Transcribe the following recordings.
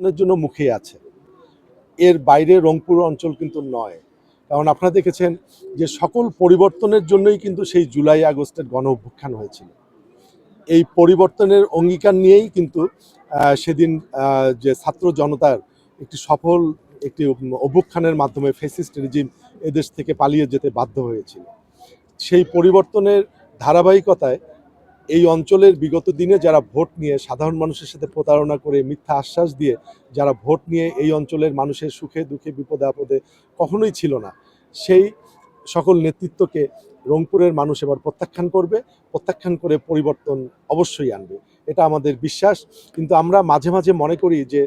পরিবর্তনের জন্য মুখে আছে। এর বাইরে রংপুর অঞ্চল কিন্তু নয়। কারণ আপনারা দেখেছেন যে সকল পরিবর্তনের জন্যই কিন্তু সেই জুলাই আগস্টের গণ অভ্যুত্থান হয়েছিল। এই পরিবর্তনের অঙ্গীকার নিয়েই কিন্তু সেদিন যে ছাত্র জনতার একটি সফল একটি অভ্যুত্থানের মাধ্যমে ফেসিস্ট রেজিম এদেশ থেকে পালিয়ে যেতে বাধ্য হয়েছিল। সেই পরিবর্তনের ধারাবাহিকতায় এই অঞ্চলের বিগত দিনে যারা ভোট নিয়ে সাধারণ মানুষের সাথে প্রতারণা করে মিথ্যা আশ্বাস দিয়ে যারা ভোট নিয়ে এই অঞ্চলের মানুষের সুখে দুঃখে বিপদে আপদে কখনোই ছিল না, সেই সকল নেতৃত্বকে রংপুরের মানুষ এবার প্রত্যাখ্যান করবে, প্রত্যাখ্যান করে পরিবর্তন অবশ্যই আনবে। এটা আমাদের বিশ্বাস, কিন্তু আমরা মাঝে মাঝে মনে করি যে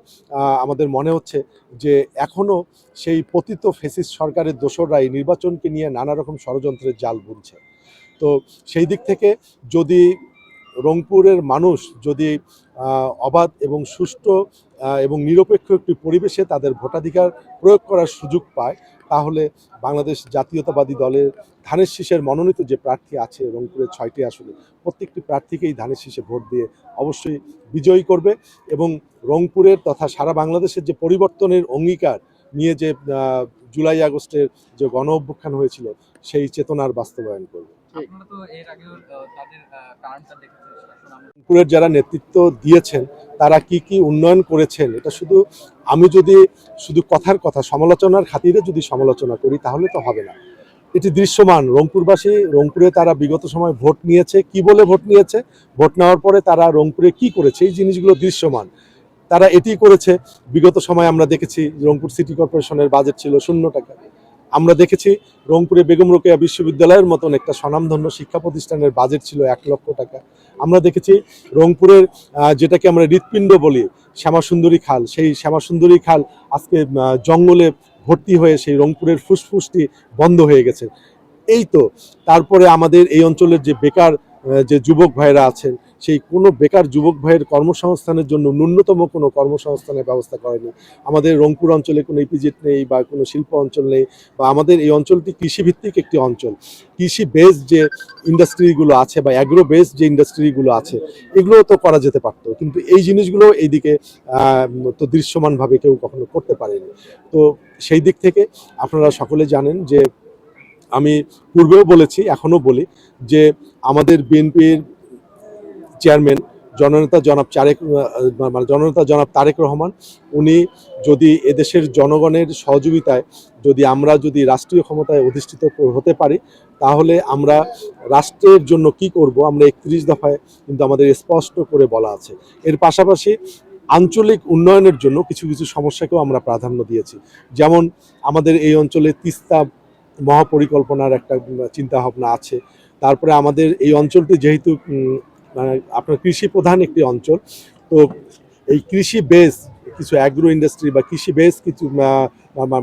আমাদের মনে হচ্ছে যে এখনও সেই পতিত ফেসিস সরকারের দোসররা এই নির্বাচনকে নিয়ে নানা রকম ষড়যন্ত্রের জাল বুনছে। তো সেই দিক থেকে যদি রংপুরের মানুষ যদি অবাধ এবং সুষ্ঠু এবং নিরপেক্ষ একটি পরিবেশে তাদের ভোটাধিকার প্রয়োগ করার সুযোগ পায়, তাহলে বাংলাদেশ জাতীয়তাবাদী দলের ধানের শীষের মনোনীত যে প্রার্থী আছে রংপুরের ছয়টি আসলে প্রত্যেকটি প্রার্থীকেই ধানের শীষে ভোট দিয়ে অবশ্যই বিজয়ী করবে এবং রংপুরের তথা সারা বাংলাদেশের যে পরিবর্তনের অঙ্গীকার নিয়ে যে জুলাই আগস্টের যে গণ অভ্যুত্থান হয়েছিল, সেই চেতনার বাস্তবায়ন করবে। রংপুরের যারা নেতৃত্ব দিয়েছেন তারা কি কি উন্নয়ন করেছেন এটা শুধু আমি যদি শুধু কথার কথা সমালোচনার খাতিরে যদি সমালোচনা করি তাহলে তো হবে না। এটি দৃশ্যমান। রংপুরবাসী রংপুরে তারা বিগত সময় ভোট নিয়েছে কি বলে ভোট নিয়েছে? ভোট নেওয়ার পরে তারা রংপুরে কি করেছে? এই জিনিসগুলো দৃশ্যমান। তারা এটি করেছে। বিগত সময় আমরা দেখেছি রংপুর সিটি কর্পোরেশনের বাজেট ছিল শূন্য টাকা আমরা দেখেছি রংপুরে বেগম রোকেয়া বিশ্ববিদ্যালয়ের মতন একটা স্বনামধন্য শিক্ষা প্রতিষ্ঠানের বাজেট ছিল এক লক্ষ টাকা। আমরা দেখেছি রংপুরের যেটাকে আমরা হৃৎপিণ্ড বলি, শ্যামাসুন্দরী খাল। সেই শ্যামাসুন্দরী খাল আজকে জঙ্গলে ভর্তি হয়ে সেই রংপুরের ফুসফুসটি বন্ধ হয়ে গেছে। এই তো, তারপরে আমাদের এই অঞ্চলের যে বেকার যে যুবক ভাইরা আছেন, সেই কোনো বেকার যুবক ভাইয়ের কর্মসংস্থানের জন্য ন্যূনতম কোনো কর্মসংস্থানের ব্যবস্থা করেনি আমাদের রংপুর অঞ্চলে কোনো ইপিজেট নেই বা কোনো শিল্প অঞ্চল নেই বা আমাদের এই অঞ্চলটি কৃষিভিত্তিক একটি অঞ্চল। কৃষি বেস যে ইন্ডাস্ট্রিগুলো আছে বা অ্যাগ্রো বেস যে ইন্ডাস্ট্রিগুলো আছে এগুলো তো করা যেতে পারতো। কিন্তু এই জিনিসগুলো এইদিকে তো দৃশ্যমানভাবে কেউ কখনো করতে পারেনি। তো সেই দিক থেকে আপনারা সকলে জানেন যে আমি পূর্বেও বলেছি, এখনও বলি যে আমাদের বিএনপির চেয়ারম্যান জননেতা জনাব চারেক মানে জননেতা জনাব তারেক রহমান, উনি যদি এদেশের জনগণের সহযোগিতায় যদি আমরা যদি রাষ্ট্রীয় ক্ষমতায় অধিষ্ঠিত হতে পারি, তাহলে আমরা রাষ্ট্রের জন্য কি করব, আমরা একত্রিশ দফায় কিন্তু আমাদের স্পষ্ট করে বলা আছে। এর পাশাপাশি আঞ্চলিক উন্নয়নের জন্য কিছু কিছু সমস্যাকেও আমরা প্রাধান্য দিয়েছি। যেমন আমাদের এই অঞ্চলে তিস্তা মহাপরিকল্পনার একটা চিন্তা ভাবনা আছে। তারপরে আমাদের এই অঞ্চলটি যেহেতু মানে আপনার কৃষি প্রধান একটি অঞ্চল, তো এই কৃষি বেস কিছু অ্যাগ্রো ইন্ডাস্ট্রি বা কৃষি বেস কিছু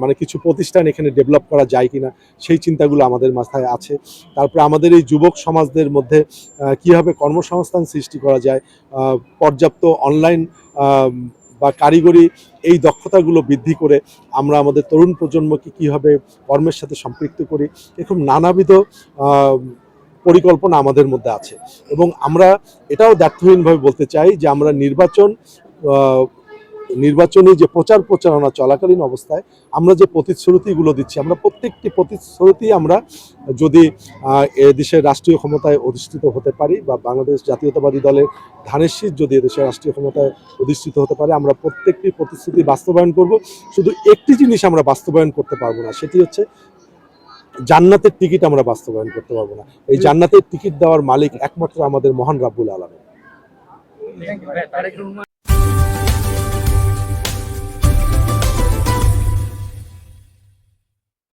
মানে কিছু প্রতিষ্ঠান এখানে ডেভেলপ করা যায় কিনা, সেই চিন্তাগুলো আমাদের মাথায় আছে। তারপরে আমাদের এই যুবক সমাজদের মধ্যে কীভাবে কর্মসংস্থান সৃষ্টি করা যায় পর্যাপ্ত অনলাইন বা কারিগরি এই দক্ষতাগুলো বৃদ্ধি করে আমরা আমাদের তরুণ প্রজন্মকে কীভাবে কর্মের সাথে সম্পৃক্ত করি, এরকম নানাবিধ পরিকল্পনা আমাদের মধ্যে আছে। এবং আমরা এটাও দ্ব্যর্থহীনভাবে বলতে চাই যে আমরা নির্বাচন নির্বাচনী যে প্রচার প্রচারণা চলাকালীন অবস্থায় আমরা যে প্রতিশ্রুতিগুলো দিচ্ছি, আমরা প্রত্যেকটি প্রতিশ্রুতি আমরা যদি দেশের রাষ্ট্রীয় ক্ষমতায় অধিষ্ঠিত হতে পারি বা বাংলাদেশ জাতীয়তাবাদী দলের ধানের শীত যদি এদেশের রাষ্ট্রীয় ক্ষমতায় অধিষ্ঠিত হতে পারে, আমরা প্রত্যেকটি প্রতিশ্রুতি বাস্তবায়ন করব। শুধু একটি জিনিস আমরা বাস্তবায়ন করতে পারব না, সেটি হচ্ছে জান্নাতের টিকিট আমরা বাস্তবায়ন করতে পারব না। এই জান্নাতের টিকিট দেওয়ার মালিক একমাত্র আমাদের মহান রাব্বুল আলম